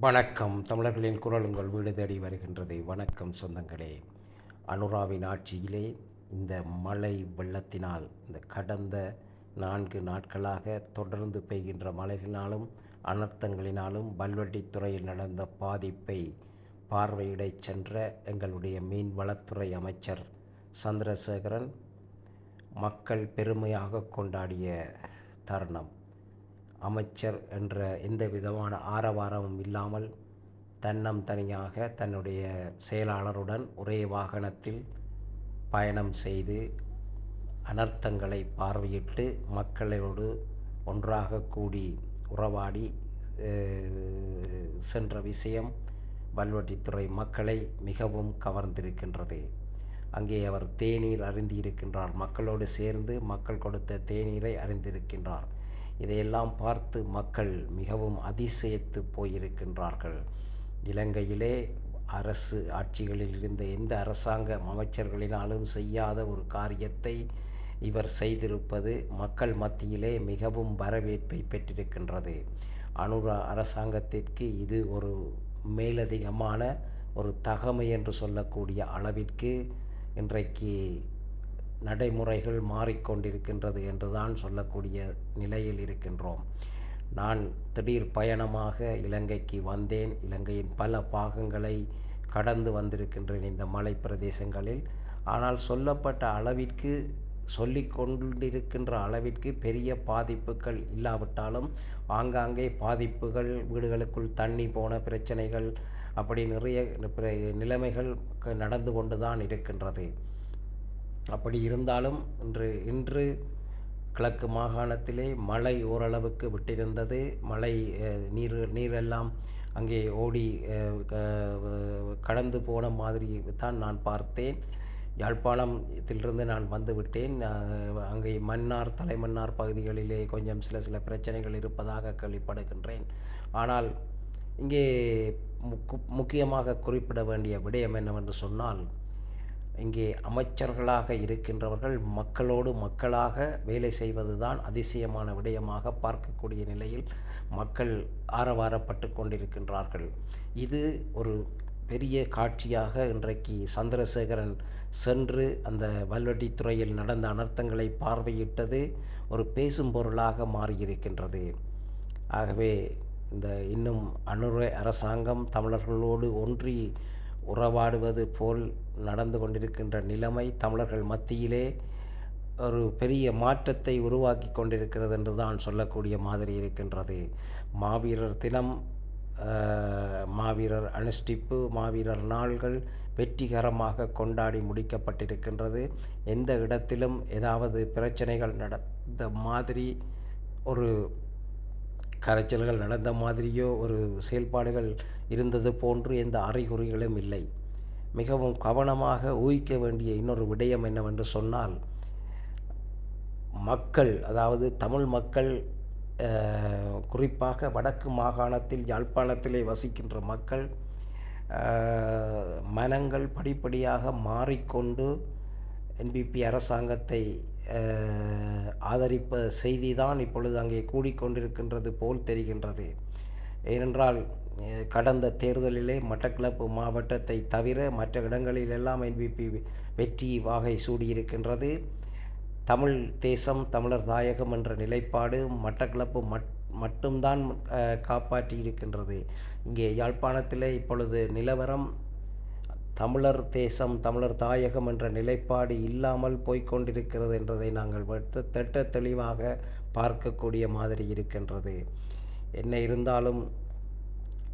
வணக்கம். தமிழர்களின் குரல் உங்கள் வீடு தேடி வருகின்றது. வணக்கம் சொந்தங்களே. அனுராவின் ஆட்சியிலே இந்த மழை வெள்ளத்தினால் இந்த கடந்த நான்கு நாட்களாக தொடர்ந்து பெய்கின்ற மழைகளினாலும் அனர்த்தங்களினாலும் பல்வெட்டித்துறையில் நடந்த பாதிப்பை பார்வையிடச் சென்ற எங்களுடைய மீன்வளத்துறை அமைச்சர் சந்திரசேகரன் மக்கள் பெருமையாக கொண்டாடிய தருணம். அமைச்சர் என்ற எந்த விதமான ஆரவாரமும் இல்லாமல் தன்னம் தனியாக தன்னுடைய செயலாளருடன் ஒரே வாகனத்தில் பயணம் செய்து அனர்த்தங்களை பார்வையிட்டு மக்களோடு ஒன்றாக கூடி உறவாடி சென்ற விஷயம் வல்வட்டித்துறை மக்களை மிகவும் கவர்ந்திருக்கின்றது. அங்கே அவர் தேநீர் அருந்தியிருக்கின்றார். மக்களோடு சேர்ந்து மக்கள் கொடுத்த தேநீரை அறிந்திருக்கின்றார் இதையெல்லாம் பார்த்து மக்கள் மிகவும் அதிசயத்து போயிருக்கின்றார்கள். இலங்கையிலே அரசு ஆட்சிகளில் இருந்த எந்த அரசாங்க அமைச்சர்களினாலும் செய்யாத ஒரு காரியத்தை இவர் செய்திருப்பது மக்கள் மத்தியிலே மிகவும் வரவேற்பை பெற்றிருக்கின்றது. அனுரா அரசாங்கத்திற்கு இது ஒரு மேலதிகமான ஒரு தகமை என்று சொல்லக்கூடிய அளவிற்கு இன்றைக்கு நடைமுறைகள் மாறிக்கொண்டிருக்கின்றது என்றுதான் சொல்லக்கூடிய நிலையில் இருக்கின்றோம். நான் திடீர் பயணமாக இலங்கைக்கு வந்தேன். இலங்கையின் பல பாகங்களை கடந்து வந்திருக்கின்றேன் இந்த மலை பிரதேசங்களில். ஆனால் சொல்லப்பட்ட அளவிற்கு சொல்லிக் கொண்டிருக்கின்ற அளவிற்கு பெரிய பாதிப்புகள் இல்லாவிட்டாலும் ஆங்காங்கே பாதிப்புகள் வீடுகளுக்குள் தண்ணி போன பிரச்சனைகள் அப்படி நிறைய பிர- நிலைமைகள் நடந்து கொண்டு தான் இருக்கின்றது. அப்படி இருந்தாலும் இன்று இன்று கிழக்கு மாகாணத்திலே மழை ஓரளவுக்கு விட்டிருந்தது. மழை நீர் நீரெல்லாம் அங்கே ஓடி க- கடந்து போன மாதிரி தான் நான் பார்த்தேன். யாழ்ப்பாணத்திலிருந்து நான் வந்து விட்டேன். அங்கே மன்னார் தலைமன்னார் பகுதிகளிலே கொஞ்சம் சில சில பிரச்சனைகள் இருப்பதாக கேள்விப்படுகின்றேன். ஆனால் இங்கே முக்கியமாக குறிப்பிட வேண்டிய விடயம் என்னவென்று சொன்னால் இங்கே அமைச்சர்களாக இருக்கின்றவர்கள் மக்களோடு மக்களாக வேலை செய்வதுதான் அதிசயமான விடயமாக பார்க்கக்கூடிய நிலையில் மக்கள் ஆரவாரப்பட்டு கொண்டிருக்கின்றார்கள். இது ஒரு பெரிய காட்சியாக இன்றைக்கு சந்திரசேகரன் சென்று அந்த வல்வெட்டித்துறையில் நடந்த அனர்த்தங்களை பார்வையிட்டது ஒரு பேசும் பொருளாக மாறியிருக்கின்றது. ஆகவே இந்த இன்னும் அனுரை அரசாங்கம் தமிழர்களோடு ஒன்றி உறவாடுவது போல் நடந்து கொண்டிருக்கின்ற நிலைமை தமிழர்கள் மத்தியிலே ஒரு பெரிய மாற்றத்தை உருவாக்கி கொண்டிருக்கிறது என்று தான் சொல்லக்கூடிய மாதிரி இருக்கின்றது. மாவீரர் தினம் மாவீரர் அனுஷ்டிப்பு மாவீரர் நாள்கள் வெற்றிகரமாக கொண்டாடி முடிக்கப்பட்டிருக்கின்றது. எந்த இடத்திலும் ஏதாவது பிரச்சனைகள் நடந்த மாதிரி ஒரு கரைச்சல்கள் நடந்த மாதிரியோ ஒரு செயல்பாடுகள் இருந்தது போன்று எந்த அறிகுறிகளும் இல்லை. மிகவும் கவனமாக ஊகிக்க வேண்டிய இன்னொரு விடயம் என்னவென்று சொன்னால் மக்கள் அதாவது தமிழ் மக்கள் குறிப்பாக வடக்கு மாகாணத்தில் யாழ்ப்பாணத்திலே வசிக்கின்ற மக்கள் மனங்கள் படிப்படியாக மாறிக்கொண்டு என்பிபி அரசாங்கத்தை ஆதரிப்ப செய்தி தான் இப்பொழுது அங்கே கூடிக்கொண்டிருக்கின்றது போல் தெரிகின்றது. ஏனென்றால் கடந்த தேர்தலிலே மட்டக்களப்பு மாவட்டத்தை தவிர மற்ற இடங்களிலெல்லாம் என்பிபி வெற்றி வாகை சூடியிருக்கின்றது. தமிழ் தேசம் தமிழர் தாயகம் என்ற நிலைப்பாடு மட்டக்களப்பு மட் மட்டும்தான் காப்பாற்றி இருக்கின்றது இங்கே யாழ்ப்பாணத்திலே இப்பொழுது நிலவரம் தமிழர் தேசம் தமிழர் தாயகம் என்ற நிலைப்பாடு இல்லாமல் போய்க்கொண்டிருக்கிறது என்றதை நாங்கள் திட்ட தெளிவாக பார்க்கக்கூடிய மாதிரி இருக்கின்றது. என்ன இருந்தாலும்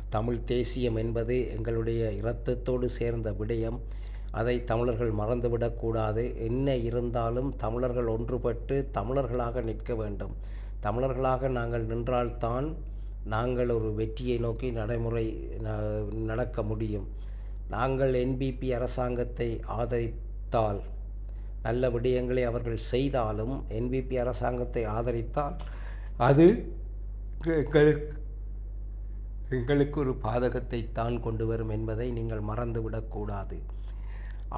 தமிழ் தேசியம் என்பது எங்களுடைய இரத்தத்தோடு சேர்ந்த விடயம். அதை தமிழர்கள் மறந்துவிடக்கூடாது என்ன இருந்தாலும் தமிழர்கள் ஒன்றுபட்டு தமிழர்களாக நிற்க வேண்டும். தமிழர்களாக நாங்கள் நின்றால்தான் நாங்கள் ஒரு வெற்றியை நோக்கி நடைமுறை ந- நடக்க முடியும். நாங்கள் என்பிபி அரசாங்கத்தை ஆதரித்தால் நல்ல விடயங்களை அவர்கள் செய்தாலும் என்பிபி அரசாங்கத்தை ஆதரித்தால் அது எங்களுக்கு எங்களுக்கு ஒரு பாதகத்தை தான் கொண்டு வரும் என்பதை நீங்கள் மறந்துவிடக்கூடாது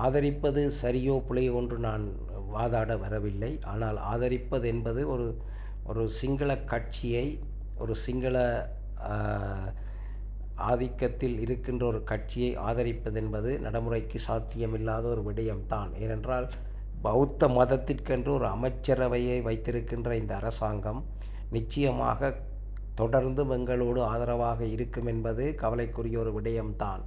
ஆதரிப்பது சரியோ பிழையோ ஒன்று நான் வாதாட வரவில்லை. ஆனால் ஆதரிப்பது என்பது ஒரு ஒரு சிங்கள கட்சியை ஒரு சிங்கள ஆதிக்கத்தில் இருக்கின்ற ஒரு கட்சியை ஆதரிப்பதென்பது நடைமுறைக்கு சாத்தியமில்லாத ஒரு விடயம்தான். ஏனென்றால் பௌத்த மதத்திற்கென்று ஒரு அமைச்சரவையை வைத்திருக்கின்ற இந்த அரசாங்கம் நிச்சயமாக தொடர்ந்தும் எங்களோடு ஆதரவாக இருக்கும் என்பது கவலைக்குரிய ஒரு விடயம்தான்.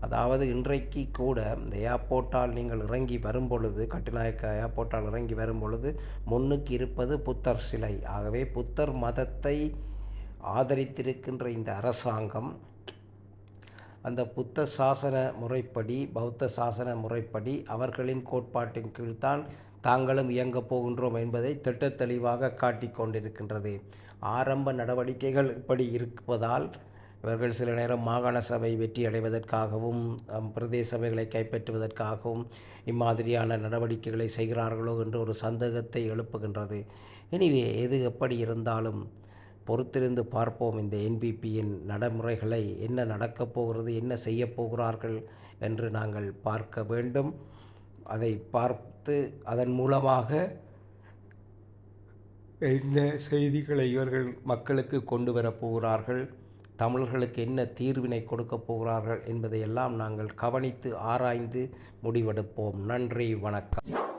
அதாவது இன்றைக்கு கூட இந்த ஏர்போர்ட்டால் நீங்கள் இறங்கி வரும் பொழுது கட்டுநாயக்க ஏர்போர்ட்டால் இறங்கி வரும் பொழுது முன்னுக்கு இருப்பது புத்தர் சிலை. ஆகவே புத்தர் மதத்தை ஆதரித்திருக்கின்ற இந்த அரசாங்கம் அந்த புத்த சாசன முறைப்படி பௌத்த சாசன முறைப்படி அவர்களின் கோட்பாட்டின் கீழ்தான் தாங்களும் இயங்கப் போகின்றோம் என்பதை திட்ட தெளிவாக காட்டிக் கொண்டிருக்கின்றது. ஆரம்ப நடவடிக்கைகள் இப்படி இருப்பதால் இவர்கள் சில நேரம் மாகாண சபை வெற்றி அடைவதற்காகவும் பிரதேச சபைகளை கைப்பற்றுவதற்காகவும் இம்மாதிரியான நடவடிக்கைகளை செய்கிறார்களோ என்று ஒரு சந்தேகத்தை எழுப்புகின்றது. எனவே எது எப்படி இருந்தாலும் பொறுத்திருந்து பார்ப்போம் இந்த என்பிபியின் நடைமுறைகளை. என்ன நடக்கப் போகிறது? என்ன செய்யப்போகிறார்கள் என்று நாங்கள் பார்க்க வேண்டும். அதை பார்த்து அதன் மூலமாக என்ன செய்திகளை இவர்கள் மக்களுக்கு கொண்டு வரப் போகிறார்கள்? தமிழர்களுக்கு என்ன தீர்வினை கொடுக்கப் போகிறார்கள்? என்பதையெல்லாம் நாங்கள் கவனித்து ஆராய்ந்து முடிவெடுப்போம். நன்றி வணக்கம்.